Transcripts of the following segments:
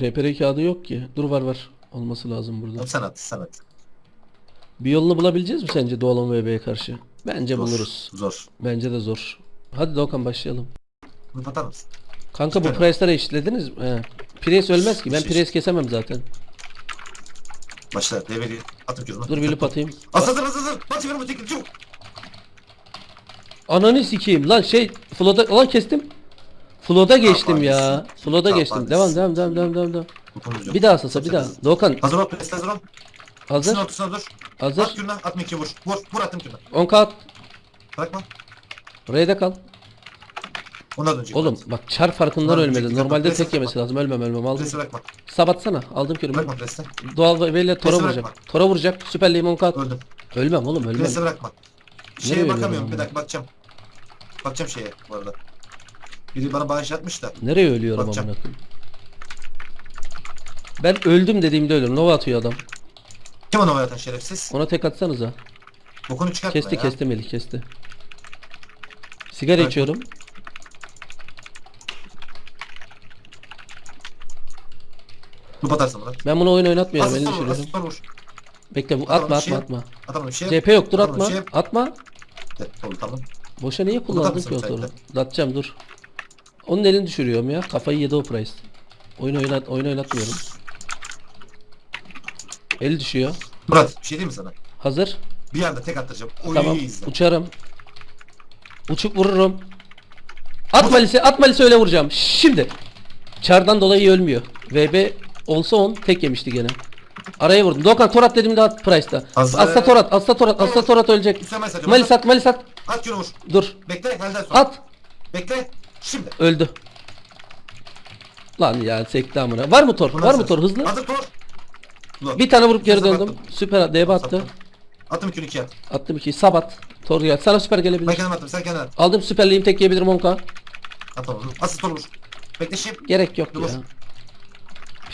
RPR kağıdı yok ki. Dur var var. Olması lazım burada. Sen at sen at. Bir yolunu bulabileceğiz mi sence Doğalan VB'ye karşı? Bence Zor, buluruz. Zor. Bence de zor. Hadi Doğukan başlayalım. Bunu atar mısın? Kanka bu. Price'ları eşitlediniz mi? He. Price ölmez ki. Ben. Price kesemem zaten. Başla develi atın kürümü. Dur bir lüp atayım. As hazır hazır hazır. Bat tekil çabuk. Ananı sikeyim lan şey Flo'da lan kestim. Flo'da geçtim ya. Tamam, geçtim. Devam devam devam devam devam. devam. Bir daha sasa bir daha. Doğukan Hazır ol pres hazır ol. hazır. Şunun ortasına dur. Hazır. At kürüne atma iki vur. Vur vur attım kürüne. 10 kat. Bırakma. R'de kal. Ona dönecek. Oğlum bak çar farkından Ulan ölmedi. önceki Normalde tek yemesi lazım. Ölmem ölmem aldım. Presi bırakma. Sabatsana. Aldım körümü. Bırakma presi. Doğal VB'yle Tora Presi vuracak. bırakma. Tora vuracak. Süper Limon kat. Öldüm. Ölmem oğlum ölmem. Presi bırakma. Şeye Nereye bakamıyorum ölüyorum bir dakika bakacağım. Bakacağım şeye bu arada. Biri bana bağış atmış da. Nereye ölüyorum Bakacağım. amına koyayım? Ben öldüm dediğimde ölüyorum. Nova atıyor adam. Kim onu atan şerefsiz? Ona tek atsanıza. Bokunu çıkartma Kesti ya. kesti Melih kesti. Sigara Evet. içiyorum. Lup atarsın buna. Ben bunu oyun oynatmıyorum. Asıl Elini vur, düşürüyorum. asıl vur. Bekle bu atma bir şey atma yap. atma. Bir şey. CP yok dur atma. bir şey. Atma. Evet, tamam. Boşa niye kullandın ki o de? Atacağım dur. Onun elini düşürüyorum ya. Kafayı yedi o Price. Oyun oynat oyun oynatmıyorum. Eli düşüyor. Murat bir şey diyeyim mi sana? Hazır. Bir anda tek attıracağım. Oyu Tamam. iyi izle. Uçarım. Uçup vururum. At malisi, at malisi öyle vuracağım. Şimdi. Çardan dolayı ölmüyor. VB olsa 10 tek yemişti gene. Araya vurdum. Doğukan Torat dediğimde at Price'da. Hazır. Asla Torat, Asla Torat, Asla Torat ölecek. Malis at, Malis at. At şunu vur. Dur. Bekle helden sonra. At. Bekle. Şimdi. Öldü. Lan ya sekti amına. Var mı tor? Var mı tor? Hızlı. Hazır tor. Ulan. Bir tane vurup geri Üstüne döndüm. Süper DB attı. Sattım. Attım 2 2 at. Attım 2. Sabat. Tor gel. Sana süper Ben gelebilir. kendim attım sen kendin at. Aldım süperliğim tek yiyebilirim 10k. At. Asıl tor vur. Bekle şimdi. Gerek yok Dur. ya.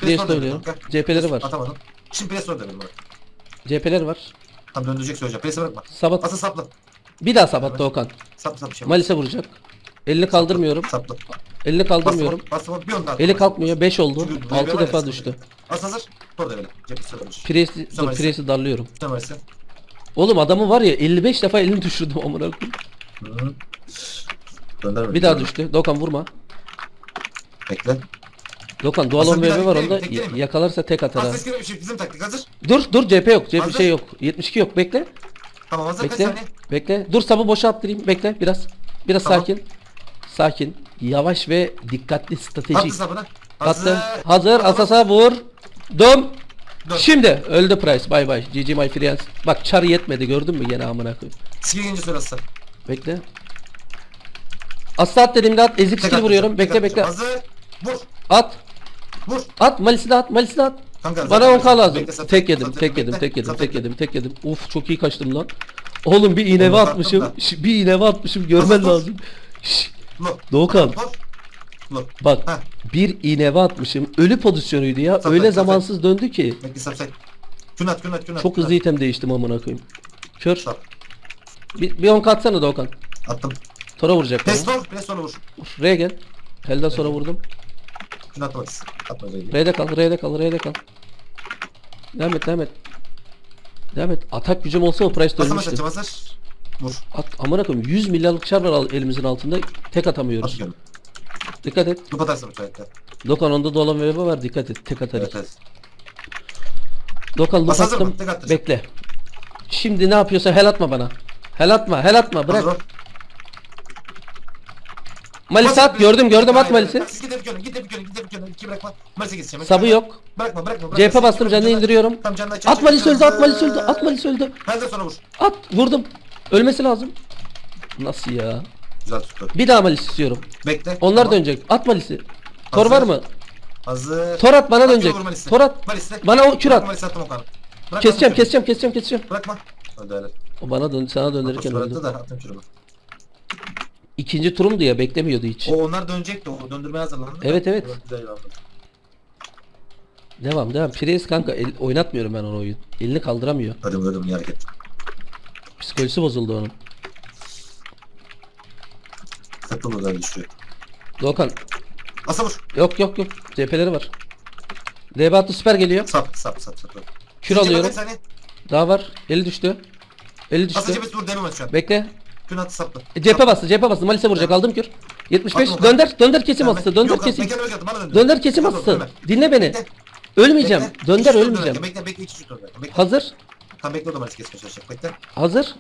Priest gel. CHP'leri var. Atamadım. Şimdi pres tor dedim bana. CHP'ler var. Tam döndürecek söyleyeceğim. Presi bırakma. Sabat. Asıl sapla. Bir daha sabat Doğukan. Sap sap bir şey. Malis'e vuracak. Elini kaldırmıyorum. Sapla. Elini kaldırmıyorum. Bastım. Bastım. Bir ondan. Eli kalkmıyor. 5 oldu. Çünkü 6 VB var defa ya, düştü. As hazır. Tor develi. Cephe. Priest'i dur. Priest'i darlıyorum. Versin. Oğlum adamı var ya 55 defa elini düşürdüm amına koyayım. Hı. Bir daha düştü. Doğukan vurma. Bekle. Doğukan doğal Hasan, 10 bir daha VB var onda. bekleyelim? Yakalarsa tek atar ha. Bir şey. Bizim taktik hazır. Dur dur CHP yok. CHP Hazır. şey yok. 72 yok. Bekle. Tamam hazır. Kaç Bekle. saniye? Bekle. Dur sabı boşa attırayım. Bekle biraz. Biraz Tamam. sakin. Sakin. Yavaş ve dikkatli Attı stratejik. sapını. Attım. Hazır. Asasa vur. Dom. Dur. Şimdi öldü Price. Bay bay. GG my friends. Bak çar yetmedi gördün mü gene amına koyayım. Skill sırası. Bekle. Asla at dediğimde at. Ezik skill vuruyorum. Bekle bekle. Hazır. Vur. At. Vur. At. Malisi de at. Malisi de at. Kanka, Bana zaten 10k lazım. bekle, sap- Tek yedim, sap- tek yedim, tek yedim, tek yedim, tek yedim. Uf çok iyi kaçtım lan. Oğlum bir iğneve atmışım. Bir iğneve atmışım görmen lazım. Doğukan. Vur. Bak Heh. bir iğneve atmışım. Ölü pozisyonuydu ya. Sap- Öyle sap- zamansız döndü ki. Bekle sap sap. Künat künat künat. Çok hızlı item değiştim amına koyayım. Kör. Sap. Bir, bir 10 katsana Doğukan. Attım. Tora vuracak bana. Pestol. Pestol vur. R'ye gel. Helden sonra vurdum. Atma öyle. R'de kal, R'de kal, R'de kal. Devam et, devam et. Devam et. Atak gücüm olsa o price dönmüştü. saçım hazır. Vur. At, amına koyayım 100 milyarlık çar var elimizin altında. Tek atamıyoruz. Atıyorum. Dikkat et. Lup atarsın müsaitte. Dokan onda dolan ve var dikkat et. Tek atar. Evet evet. Dokan loop Bas hazır attım. mı? Tek attıracağım. Bekle. Şimdi ne yapıyorsa hel atma bana. Hel atma, hel atma. Bırak. Hazır ol. Malis Bas- at. Gördüm, gördüm at Hayır, Malis'i. hayır. Siz gidip gidip gidip. İki bırakma. Malis'e gideceğim. Sabı yok. Bırakma bırakma. bırakma. CHP bastım canını Canı- indiriyorum. Tam canını. At Malis öldü, at Malis öldü, at Malis öldü. Ben de sonra vur. At, vurdum. Ölmesi lazım. Nasıl ya? Güzel tuttu. Bir daha Malis istiyorum. Bekle. Onlar Tamam. dönecek. At Malis'i. Tor Hazır. var mı? Hazır. Tor at bana dönecek. vur Malis'i. Tor at. Malis'i. Bana o kür Bırakma at. Malis'i attım o kadar. Bırakma, Keseceğim, keseceğim, keseceğim, keseceğim. Bırakma. Hadi hadi. O bana dön, sana döndürürken Bıraktı öldü. da attım kürümü. İkinci turumdu ya beklemiyordu hiç. O onlar dönecekti o döndürmeye hazırlandı. Evet, evet. Güzel. Devam devam. Priest kanka el, oynatmıyorum ben onu oyun. Elini kaldıramıyor. Ödüm ödüm iyi hareket. Psikolojisi bozuldu onun. Saklı buradan düşüyor. Doğukan Asa vur. yok yok yok. CHP'leri var. DB attı süper geliyor. Sap sap sap sap. Kür alıyorum. saniye? Daha var. Eli düştü. Eli düştü. Asıl cephesi vur demem şu an. Bekle. Kün attı saplı. E, cephe bastı. Cephe bastı. Malise vuracak. Aldım kür. 75. Atma. Dönder. Dönder kesim asısı. Dönder yok, kesim. Döndür. Dönder kesim asısı. Dinle beni. Bekle. Ölmeyeceğim. Bekle. Dönder ölmeyeceğim. Bekle. Bekle. Hazır. Tam bekle o da Malis kesmeye çalışacak. Bekle. Hazır.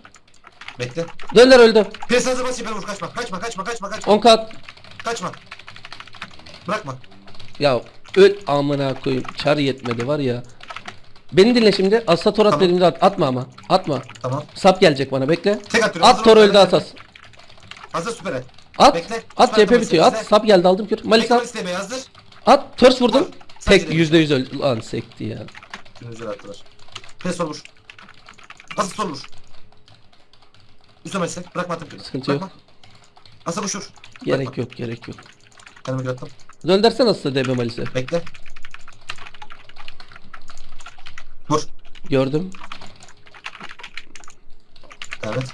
Bekle. Dönder öldü. Pres hazır bas cephe vur kaçma. Kaçma kaçma kaçma kaçma. 10 kat. Kaçma. Bırakma. Ya öl amına koyayım. Çar yetmedi var ya. Beni dinle şimdi. Asla tor at Tamam. elimde at. Atma ama. Atma. Tamam. Sap gelecek bana bekle. Tek atıyorum. At Hazır tor ol, öldü bekle. asas. Hazır süper et. At. Bekle. At Malis, bitiyor. At. Sap geldi aldım kür. Malis Bekle at. Malis demeye hazır. At. Törs vurdum. Tek yüzde yüz öldü. Lan sekti ya. Güzel attılar. Sol vur. Asıl sol vur. Üstüne Malis'e. Bırakma attım kürü. Sıkıntı Bırakma. yok. Asıl koşur. Gerek Bırakma. yok gerek yok. Kendime kür attım. Döndersene asla DB Malis'e. Bekle. Vur. Gördüm. Devam et.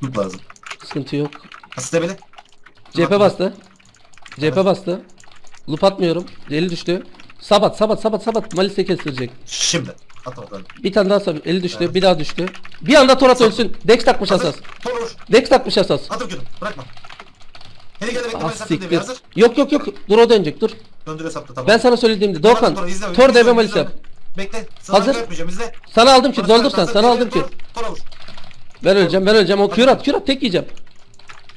Tut lazım. Sıkıntı yok. Asıl debeli. CHP bastı. CHP Evet. bastı. Loop atmıyorum. Eli düştü. Sabat sabat sabat sabat. Malis'e kestirecek. Şimdi. Bakalım. Bir tane daha sabit. Eli düştü. Evet. Bir daha düştü. Bir anda Torat ölsün. Dex takmış Hazır. asas. Sol vur. Dex takmış asas. Atım kürü. Bırakma. Heli geldi bekle. Siktir. debi hazır. Yok yok yok. Dur o dönecek dur. Döndürüyor saptı tamam. Ben sana söylediğimde oyunu, Tor oyunu, Malis yap. Bekle. Sana Hazır. yapmayacağım izle. Sana aldım ki doldursan. hazır, Sana aldım ki. Tor, Tor'a vur. Ben öleceğim ben öleceğim. O kür at kür at tek yiyeceğim.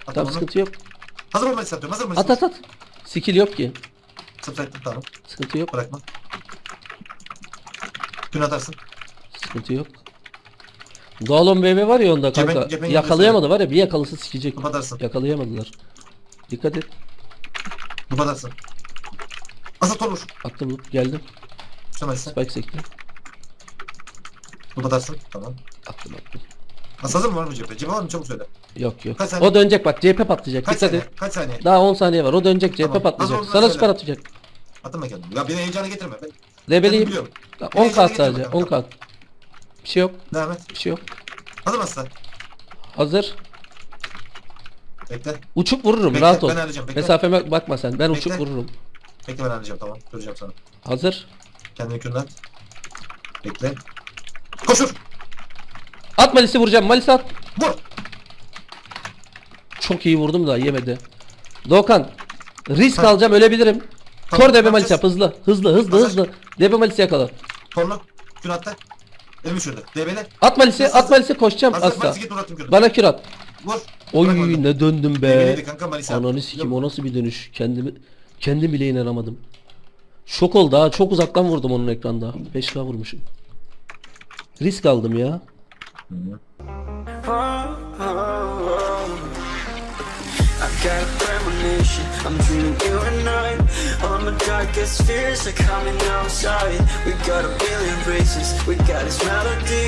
At Tamam sıkıntı yok. Hazır mı Malis atıyorum? Hazır mı Malis? At at at. Skill yok ki. Subsite'dim tamam. Sıkıntı yok. Bırakma. Gün atarsın. Sıkıntı yok. Doğalon BB var ya onda Cepen- kanka. cepen Yakalayamadı var ya bir yakalısı sikecek. Kapatarsın. Yakalayamadılar. Dikkat et. Bu kadarsın. Asıl Tor vur. Attım loop geldim. Malis'e. Spike sekti. Bu kadarsın. Tamam. Attım attım. Asıl hazır mı var mı cephe? Cephe var mı? Çabuk söyle. Yok yok. Kaç saniye? O dönecek bak CHP patlayacak. Kaç Dikkat saniye? et. Kaç saniye? Daha 10 saniye var. O dönecek CHP Tamam. patlayacak. Az Sana oldu, süper söyle. atacak. Atma kendini. Ya beni heyecana getirme. Ben Debeleyim. biliyorum. 10 Heyecanı kat getirme sadece. kanka. 10 kat. Bir şey yok. devam et. Bir şey yok. Hazır mısın? Hazır. Bekle. Uçup vururum. Bekle, rahat ol. ben halledeceğim, bekle. Mesafeme bakma sen. Ben uçup Bekle. vururum. Bekle ben halledeceğim tamam. Göreceğim sana. Hazır. Kendini kürünü at. Bekle. Koşur. At Malis'i vuracağım. Malis at. Vur. Çok iyi vurdum da yemedi. Doğukan. Risk alacağım ölebilirim. Tor DB. Malis yap hızlı. Hızlı hızlı Hazır. hızlı. DB Malis'i yakala. Torlu. Kün attı. Elimi şurada. Debele. At Malis'i at Malis'i koşacağım Hazır. asla. Malis'i git. Bana kür at. Vur. Oy Bırak onu. ne döndüm be. Debeleydi kanka abi. Ananı sikim o nasıl bir dönüş. Kendimi kendim bile inanamadım. Şok oldu ha. Çok uzaktan vurdum onun ekranda. 5K vurmuşum. Risk aldım ya. I got a premonition, I'm dreaming you and I my darkest fears are coming outside. We got a billion races, we got this melody